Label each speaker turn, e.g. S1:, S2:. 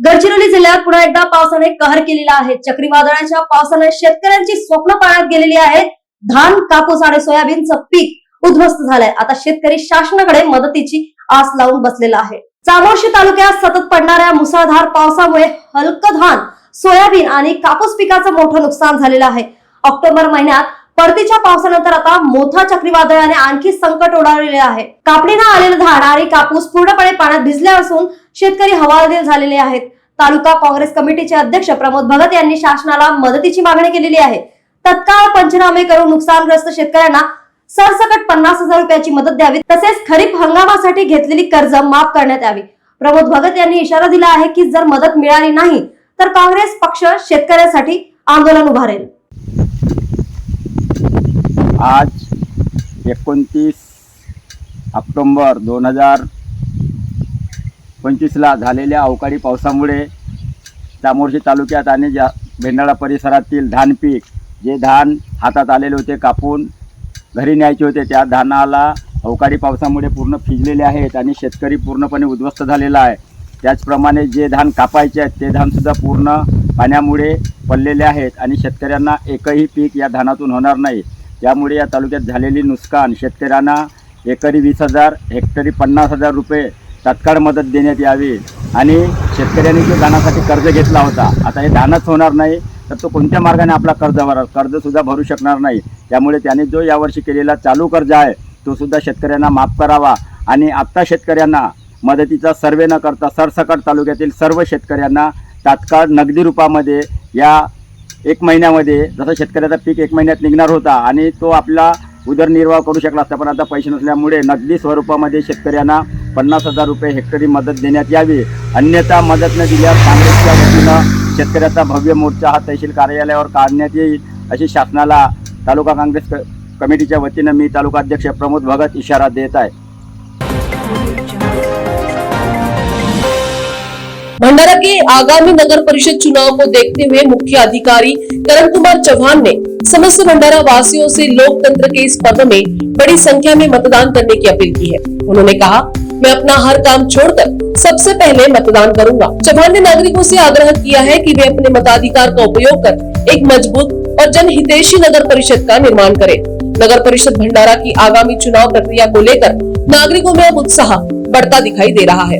S1: गडचिरोली जिल्ह्यात पुन्हा एकदा पावसाने कहर केलेला आहे. चक्रीवादळाच्या पावसाने शेतकऱ्यांची स्वप्न पाण्यात गेलेली आहेत. धान कापूस आणि सोयाबीनचं पीक उद्ध्वस्त झालंय. आता शेतकरी शासनाकडे मदतीची आस लावून बसलेला आहे. चामोर्शी तालुक्यात सतत पडणाऱ्या मुसळधार पावसामुळे हलकं धान सोयाबीन आणि कापूस पिकाचं मोठं नुकसान झालेलं आहे. ऑक्टोबर महिन्यात परतीच्या पावसानंतर आता मोठा चक्रीवादळाने आणखी संकट ओढावलेले आहे. कापणीनं आलेलं धान आणि कापूस पूर्णपणे पाण्यात भिजले असून शेतकरी हवालदिल झालेले आहेत. तालुका काँग्रेस कमिटीचे अध्यक्ष प्रमोद भगत यांनी शासनाला मदतीची मागणी केलेली आहे. तत्काळ पंचनामे करून नुकसानग्रस्त शेतकऱ्यांना सरसकट पन्नास हजार रुपयाची मदत द्यावी तसेच खरीप हंगामासाठी घेतलेली कर्ज माफ करण्यात यावी. प्रमोद भगत यांनी इशारा दिला आहे की जर मदत मिळाली नाही तर काँग्रेस पक्ष शेतकऱ्यांसाठी आंदोलन उभारेल.
S2: आज एकोणतीस ऑक्टोंबर दोन हजार पंचवीसला झालेल्या अवकाळी पावसामुळे चामोर्शी तालुक्यात आणि जा भेंडाळा परिसरातील धान पीक जे धान हातात आलेले होते कापून घरी न्यायचे होते त्या धानाला अवकाळी पावसामुळे पूर्ण फिजलेले आहेत आणि शेतकरी पूर्णपणे उद्ध्वस्त झालेला आहे. त्याचप्रमाणे जे धान कापायचे आहेत ते धानसुद्धा पूर्ण पाण्यामुळे पडलेले आहेत आणि शेतकऱ्यांना एकही पीक या धानातून होणार नाही. त्यामुळे या तालुक्यात झालेली नुकसान शेतकऱ्यांना एकरी वीस हजार हेक्टरी पन्नास हजार रुपये तात्काळ मदत देण्यात यावी. आणि शेतकऱ्यांनी जो धानासाठी कर्ज घेतला होता आता हे धानच होणार नाही तर तो कोणत्या मार्गाने आपला कर्ज भरा कर्जसुद्धा भरू शकणार नाही. त्यामुळे त्याने जो यावर्षी केलेला चालू कर्ज आहे तो सुद्धा शेतकऱ्यांना माफ करावा. आणि आत्ता शेतकऱ्यांना मदतीचा सर्वे न करता सरसकट तालुक्यातील सर्व शेतकऱ्यांना तात्काळ नगदी रूपामध्ये या एक महिन्यामध्ये जसं शेतकऱ्याचा पीक एक महिन्यात निघणार होता आणि तो आपला उदरनिर्वाह करू शकला असता पण आता पैसे नसल्यामुळे नगदी स्वरूपामध्ये शेतकऱ्यांना पन्नास हज़ार रुपये हेक्टरी मदत देण्यात अन्यथा मदत न दिल्यास काँग्रेसच्या वतीनं शेतकऱ्याचा भव्य मोर्चा हा तहसील कार्यालयावर काढण्यात शासनाला तालुका काँग्रेस क- कमिटीच्या वतीनं मी तालुका अध्यक्ष प्रमोद भगत इशारा देत आहे.
S3: भंडारा के आगामी नगर परिषद चुनाव को देखते हुए मुख्य अधिकारी करण कुमार चौहान ने समस्त भंडारा वासियों से लोकतंत्र के इस पर्व में बड़ी संख्या में मतदान करने की अपील की है। उन्होंने कहा मैं अपना हर काम छोड़कर सबसे पहले मतदान करूँगा। चौहान ने नागरिकों से आग्रह किया है कि वे अपने मताधिकार का उपयोग कर एक मज़बूत और जनहितेशी नगर परिषद का निर्माण करें। नगर परिषद भंडारा की आगामी चुनाव प्रक्रिया को लेकर नागरिकों में अब उत्साह बढ़ता दिखाई दे रहा है।